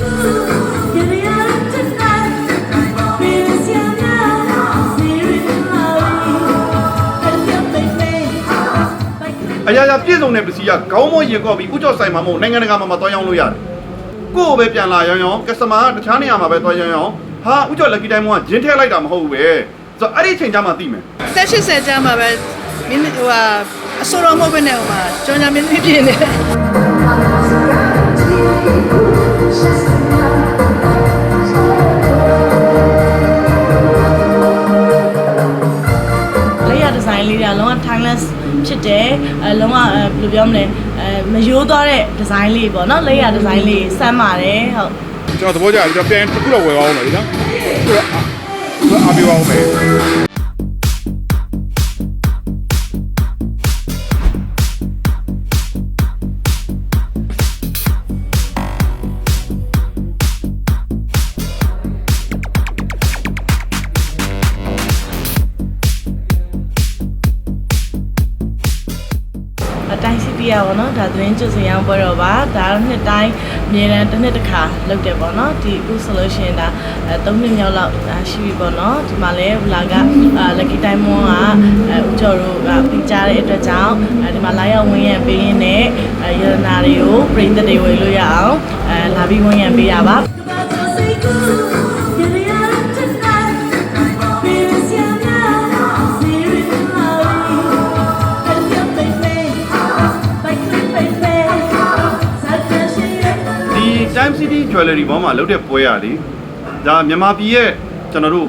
အရာရာပြည့်စုံတဲ့ပစ္စည်းကခေါင်းမရင်ကော့ပြီးဥကြော့ဆိုင်မှာမဟုတ်နိုင်ငံတကာမှာမသွားရောင်းလို့ရတယ်ကိုယ့်ကိုပဲပြန်လာရောင်းရောင်းကစတမာကတခြားနေရာမှာပဲသွားရောင်းရောင်းဟာဥကြော့ lucky time ကဂျင်းထည့်လိုက်တာမဟုတ်ဘူးပဲဆိုတော့အဲ့ဒီအချိန်ကျမှသိမယ်အသက်80ကျမ်းမှာပဲမင်းဟိုဟာအစိုးရမဟုတ်ဘဲနဲ့ဟိုမှာကြောင်ညာမင်းဖြစ်နေတယ် ပြောမလဲအဲမရိုးသွားတဲ့ဒီဇိုင်းလေးပေါ့နော်လက်ရဒီဇိုင်းလေးစမ်းပါတယ်ဟုတ်ကျွန်တော်သဘောကျတယ်ကျွန်တော်ပြန်တစ်ခုတော့ဝယ်ပါဦးမယ်ဒီနော်သူကသူကအားပေးပါဦးမယ် တိုင်းစီပီယာပေါ့နော်ဒါသတင်းကျွတ်စင်ရောင်းပွဲတော့ပါဒါတော့နှစ်တိုင်းအမြဲတမ်းတစ်နှစ်တစ်ခါလုပ်တယ်ပေါ့နော်ဒီအခုဆိုလို့ရှိရင်ဒါအဲ၃နှစ်မြောက်လောက်ဒါရှိပြီပေါ့နော်ဒီမှာလည်းဘလာကအာ lucky time မွန်ကအဲဦးကျော်တို့ကပြင်ကြားတဲ့အတွက်ကြောင့်အဲဒီမှာလာရောက်ဝင်ရံပေးရင်းနဲ့အဲရတနာတွေကိုပြည်သက်တွေဝယ်လို့ရအောင်အဲလာပြီးဝင်ရံပေးတာပါ Time City Jewelry ဘောမှာလုပ်တဲ့ပွဲရလေဒါမြန်မာပြည်ရဲ့ကျွန်တော်တို့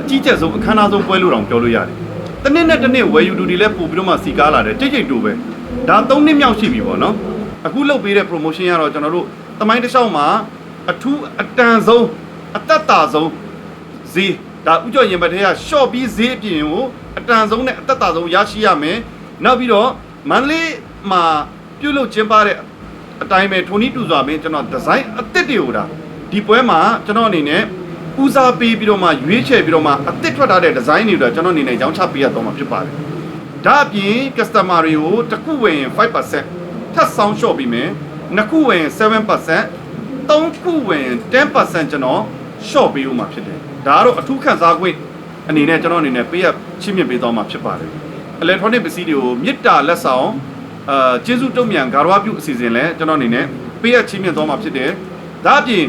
အကြီးကျယ်ဆုံးအခမ်းအနားဆုံးပွဲလို့တောင်ပြောလို့ရတယ်။တစ်နှစ်နဲ့တစ်နှစ်ဝယ်ယူသူတွေလည်းပို့ပြီးတော့မှစီကားလာတယ်ကြိတ်ကြိတ်တူပဲ။ဒါ၃နှစ်မြောက်ရှိပြီပေါ့နော်။အခုလုပ်ပေးတဲ့ promotion ကတော့ကျွန်တော်တို့တမိုင်းတစ်လျှောက်မှာအထူးအတန်ဆုံးအသက်တာဆုံးဈေးဒါဥကျော်ရင်ဘတ်ထဲက short ပြီးဈေးအပြင်ကိုအတန်ဆုံးနဲ့အသက်တာဆုံးရရှိရမယ်။နောက်ပြီးတော့မန္တလေးမှာပြုတ်လုကျင်းပတဲ့ အတိုင်းပဲထိုနည်းတူစွာပဲကျွန်တော်ဒီဇိုင်းအသစ်တွေကိုဒါဒီပွဲမှာကျွန်တော်အနေနဲ့ဦးစားပေးပြီးတော့မှရွေးချယ်ပြီးတော့မှအသစ်ထွက်ထားတဲ့ဒီဇိုင်းတွေကိုကျွန်တော်အနေနဲ့ရောင်းချပေးရတော့မှာဖြစ်ပါတယ်။ဒါအပြင် customer တွေကိုတစ်ခုဝင်5%ထပ်ဆောင်လျှော့ပြီးမယ်။နှစ်ခုဝင်7%သုံးခုဝင်10%ကျွန်တော်လျှော့ပေးဦးမှာဖြစ်တယ်။ဒါကတော့အထူးခံစား권အနေနဲ့ကျွန်တော်အနေနဲ့ပေးရချင်းမြင့်ပေးသွားမှာဖြစ်ပါတယ်။ electronic ပစ္စည်းတွေကိုမြစ်တာလက်ဆောင် အာကျေးဇူးတုံ့ပြန်ဂါရဝပြုအစီအစဉ်လဲကျွန်တော်အနေနဲ့ပေးရချင်းမြင့်သွားမှာဖြစ်တယ်။ဒါအပြင်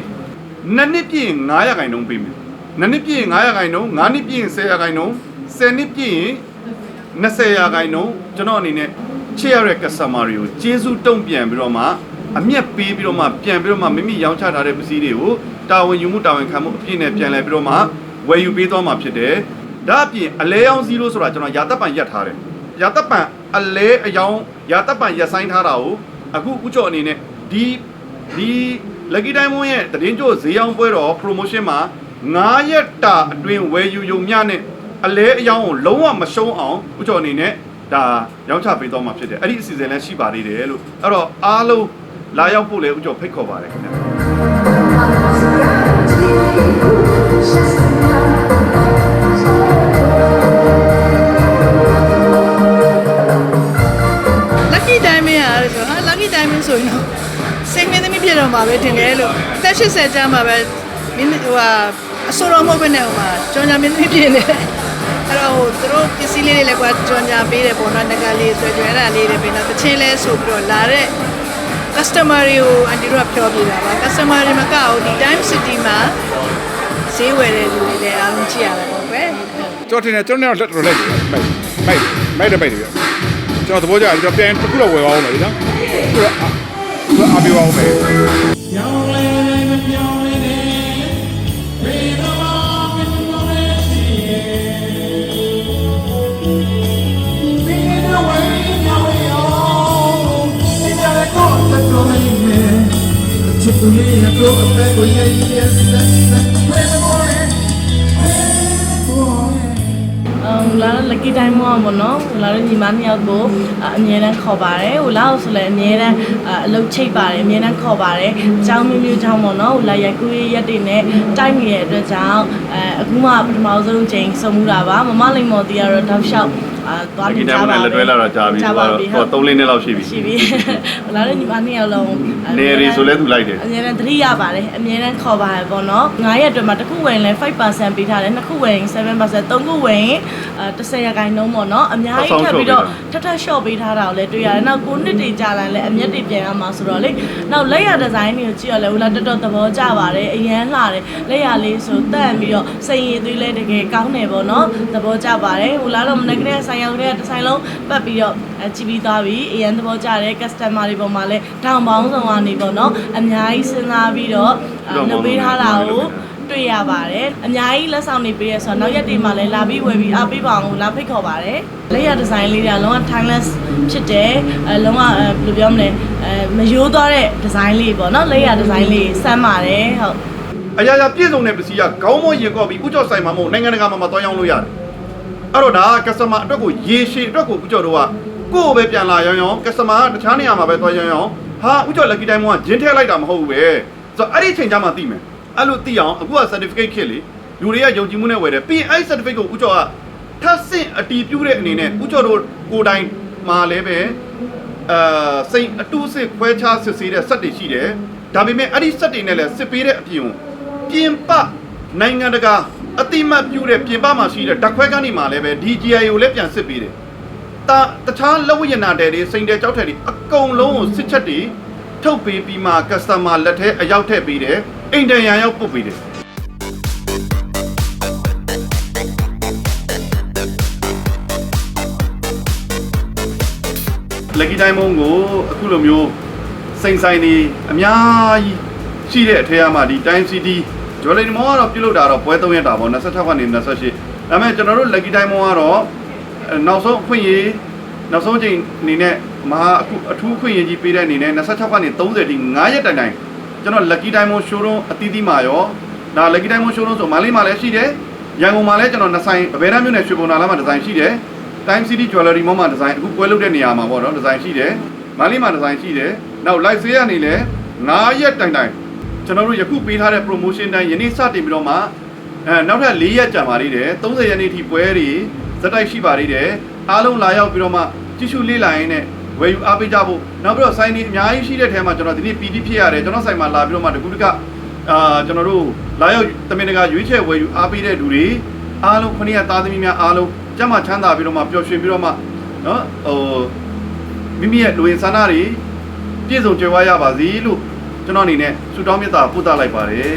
နှစ်နှစ်ပြည့်900ရာခိုင်နှုန်းပေးမယ်။နှစ်နှစ်ပြည့်900ရာခိုင်နှုန်း9နှစ်ပြည့်10ရာခိုင်နှုန်း10နှစ်ပြည့်ရင်20ရာခိုင်နှုန်းကျွန်တော်အနေနဲ့ချစ်ရတဲ့ customer တွေကိုကျေးဇူးတုံ့ပြန်ပြီးတော့မှအမျက်ပေးပြီးတော့မှပြန်ပြီးတော့မှမိမိရောင်းချထားတဲ့ပစ္စည်းတွေကိုတာဝန်ယူမှုတာဝန်ခံမှုအပြည့်နဲ့ပြန်လဲပြီးတော့မှဝယ်ယူပေးသွားမှာဖြစ်တယ်။ဒါအပြင်အလဲရောင်းစီးလို့ဆိုတာကျွန်တော်ရာသက်ပံရက်ထားတယ်။ရာသက်ပံအလဲအယောင် ရာသက်ပံရက်ဆိုင်ထားတာကိုအခုဥကျော်အနေနဲ့ဒီဒီ lucky diamond ရဲ့တရင်ကျိုးဈေးရောင်းပွဲတော် promotion မှာ9ရက်တာအတွင်းဝယ်ယူယုံမြနဲ့အလဲအယောင်ကိုလုံးဝမရှုံးအောင်ဥကျော်အနေနဲ့ဒါရောင်းချပေးသွားမှာဖြစ်တယ်အဲ့ဒီအစီအစဉ်လည်းရှိပါသေးတယ်လို့အဲ့တော့အားလုံးလာရောက်ဖို့လည်းဥကျော်ဖိတ်ခေါ်ပါတယ်ခင်ဗျာ။ မီးဖြစ်တော့မှာပဲတင်တယ်လို့အသက်80ကျမ်းမှာပဲမင်းဟိုဟာအစိုးရမဟုတ်ဘဲနဲ့ဟိုမှာကြောင်ညာမင်းသမီးဖြစ်နေတယ်။အဲ့တော့ဟိုသူတို့ပစ္စည်းလေးတွေလည်းကွာကြောင်ညာပေးတယ်ပေါ့နော်ငကလေးဆွဲကြွယ်တာလေးတွေပေးတော့တစ်ချင်းလဲဆိုပြီးတော့လာတဲ့ customer တွေကိုအန်တီတို့ကပြောပြတာပါ customer တွေမကဘူးဒီ time city မှာဈေးဝယ်တဲ့လူတွေလည်းအားလုံးကြည့်ရတယ်ပေါ့ကွယ်ကျွန်တော်ထင်တယ်ကျွန်တော်လက်တော်လက်မိုက်မိုက်မိုက်တယ်မိုက်တယ်ကျွန်တော်သဘောကျတယ်ကျွန်တော်ပြန်တစ်ခုတော့ဝယ်ပါဦးမယ်ဒီနော် သူ lucky time မောပေါ့နော်လာတော့ညီမနှစ်ယောက်ကိုအအမြဲတမ်းခေါ်ပါတယ်ဟိုလာဆိုလည်းအမြဲတမ်းအလုပ်ချိတ်ပါတယ်အမြဲတမ်းခေါ်ပါတယ်အကြောင်းမျိုးမျိုးကြောင့်ပေါ့နော်ဟိုလာရိုက်ကူးရက်တွေနဲ့တိုက်နေတဲ့အတွက်ကြောင့်အဲအခုမှပထမဆုံးချိန်စုံမှုတာပါမမလိမ္မော်တီကတော့တောက်လျှောက် အာသွားလက်ကီနေတိုင်းကြမပါနဲ့လက်တွဲလာတော့ကြာပြီကြာသူပါကတော့ပြီသူက3လေးနှစ်လောက်ရှိပြီရှိပြီလာတဲ့ညီမနှစ်ယောက်လုံးနေရီဆိုလဲသူလိုက်တယ်အများနဲ့သတိရပါတယ်အများနဲ့ခေါ်ပါတယ်ပေါ့နော်9ရက်အတွင်းမှာတစ်ခုဝင်လဲ5%ပေးထားတယ်နှစ်ခုဝင်7%သုံးခုဝင်အဲ10ရာခိုင်နှုန်းပေါ့နော်အများကြီးထပ်ပြီးတော့ထပ်ထပ် short ပေးထားတာကိုလည်းတွေ့ရတယ်နောက်9နှစ်တွေကြာလာရင်လည်းအမျက်တွေပြန်ရမှာဆိုတော့လေနောက်လက်ရဒီဇိုင်းတွေကိုကြည့်ရလဲဟိုလာတော်တော်သဘောကျပါတယ်အရန်လှတယ်လက်ရလေးဆိုတန့်ပြီးတော့စိန်ရည်သွေးလဲတကယ်ကောင်းတယ်ပေါ့နော်သဘောကျပါတယ်ဟိုလာတော့မနေ့ကတည်းကဆိုင်ရောက်ကတည်းကတစ်ဆိုင်လုံးပတ်ပြီးတော့အဲကြည့်ပြီးသွားပြီအရန်သဘောကျတယ် customer တွေပေါ်မှာလဲတောင်ပေါင်းဆောင်ကနေပေါ့နော်အများကြီးစဉ်းစားပြီးတော့အဲလုပ်ပေးထားတာကိုတွေ့ရပါတယ်အများကြီးလက်ဆောင်နေပေးရဆိုတော့နောက်ရက်တွေမှာလည်းလာပြီးဝယ်ပြီးအားပေးပါအောင်လာဖိတ်ခေါ်ပါတယ်လက်ရဒီဇိုင်းလေးတွေကလုံးဝ timeless ဖြစ်တယ်အဲလုံးဝအဲဘယ်လိုပြောမလဲအဲမရိုးသွားတဲ့ဒီဇိုင်းလေးပေါ့နော်လက်ရဒီဇိုင်းလေးစမ်းပါတယ်ဟုတ်အရာရာပြည့်စုံတဲ့ပစ္စည်းကခေါင်းမရင်ကော့ပြီးဥကြောဆိုင်မှာမဟုတ်နိုင်ငံတကာမှာမတော်ရောင်းလို့ရတယ် အဲ့တော့ဒါက customer အတွက်ကိုရေရှည်အတွက်ကိုဥကြောတို့ကကိုယ့်ကိုပဲပြန်လာရောင်းရောင်း customer ကတခြားနေရာမှာပဲသွားရောင်းရောင်းဟာဥကြော lucky time ကဂျင်းထဲလိုက်တာမဟုတ်ဘူးပဲဆိုတော့အဲ့ဒီအချိန်ကျမှသိမယ်အဲ့လိုသိအောင်အခုက certificate ခစ်လေလူတွေကယုံကြည်မှုနဲ့ဝယ်တယ်ပြီးရင်အဲ့ဒီ certificate ကိုဥကြောကထပ်ဆင့်အတီးပြူတဲ့အနေနဲ့ဥကြောတို့ကိုယ်တိုင်မှာလည်းပဲအာစိတ်အတူစစ်ခွဲခြားစစ်ဆေးတဲ့စက်တွေရှိတယ်ဒါပေမဲ့အဲ့ဒီစက်တွေနဲ့လည်းစစ်ပေးတဲ့အပြင်ပြင်ပနိုင်ငံတကာ အတိမတ်ပြုတဲ့ပြင်ပမှာရှိတဲ့ဓာတ်ခွဲကန်းဒီမှာလည်းပဲ DGI ကိုလည်းပြန်စစ်ပေးတယ်။တာတခြားလက်ဝရနာတယ်တွေစိန်တယ်ကြောက်တယ်တွေအကုန်လုံးကိုစစ်ချက်တွေထုတ်ပေးပြီးမှ customer လက်ထဲအရောက်ထည့်ပေးတယ်။အိမ်တန်ရန်ရောက်ပုတ်ပေးတယ်။ lucky diamond ကိုအခုလိုမျိုးစိန်ဆိုင်နေအများကြီးရှိတဲ့အထက်အမှဒီ time city ဂျွယ်လီမောကတော့ပြုလုပ်တာတော့ပွဲ3ရက်တာပေါ့26ကနေ28ဒါပေမဲ့ကျွန်တော်တို့ lucky diamond ကတော့အဲနောက်ဆုံးအခွင့်အရေးနောက်ဆုံးချိန်အနေနဲ့မဟာအခုအထူးအခွင့်အရေးကြီးပေးတဲ့အနေနဲ့26ကနေ30ဒီ9ရက်တိုင်တိုင်ကျွန်တော် lucky diamond showroom အသီးသီးမှာရောဒါ lucky diamond showroom ဆိုမန္တလေးမှာလည်းရှိတယ်ရန်ကုန်မှာလည်းကျွန်တော်နှစ်ဆိုင်ဗဘဲတမ်းမြို့နယ်ရွှေဘုံနာလမ်းမှာဒီဇိုင်းရှိတယ် Time City Jewelry Mall မှာဒီဇိုင်းအခုပွဲလုပ်တဲ့နေရာမှာပေါ့နော်ဒီဇိုင်းရှိတယ်။မန္တလေးမှာဒီဇိုင်းရှိတယ်။နောက် live sale ကနေလည်း9ရက်တိုင်တိုင် ကျွန်တော်တို့ယခုပေးထားတဲ့ promotion တိုင်းယနေ့စတင်ပြီးတော့မှအဲနောက်ထပ်4ရက်ကြာပါသေးတယ်။30ရက်နေ့ထိပွဲတွေဇက်တိုက်ရှိပါသေးတယ်။အားလုံးလာရောက်ပြီးတော့မှကြည့်ရှုလေ့လာရင်းနဲ့ဝယ်ယူအားပေးကြဖို့နောက်ပြီးတော့ဆိုင်တွေအများကြီးရှိတဲ့ထဲမှာကျွန်တော်ဒီနေ့ PD ဖြစ်ရတယ်ကျွန်တော်ဆိုင်မှာလာပြီးတော့မှတကူတကအာကျွန်တော်တို့လာရောက်တမင်တကာရွေးချယ်ဝယ်ယူအားပေးတဲ့လူတွေအားလုံးခုနှစ်ရက်သားသမီးများအားလုံးကျမ်းမာချမ်းသာပြီးတော့မှပျော်ရွှင်ပြီးတော့မှနော်ဟိုမိမိရဲ့လူဝင်ဆန္ဒတွေပြည့်စုံကြွယ်ဝရပါစေလို့ ကျွန်တော်အနေနဲ့ဆုတောင်းမေတ္တာပို့သလိုက်ပါတယ်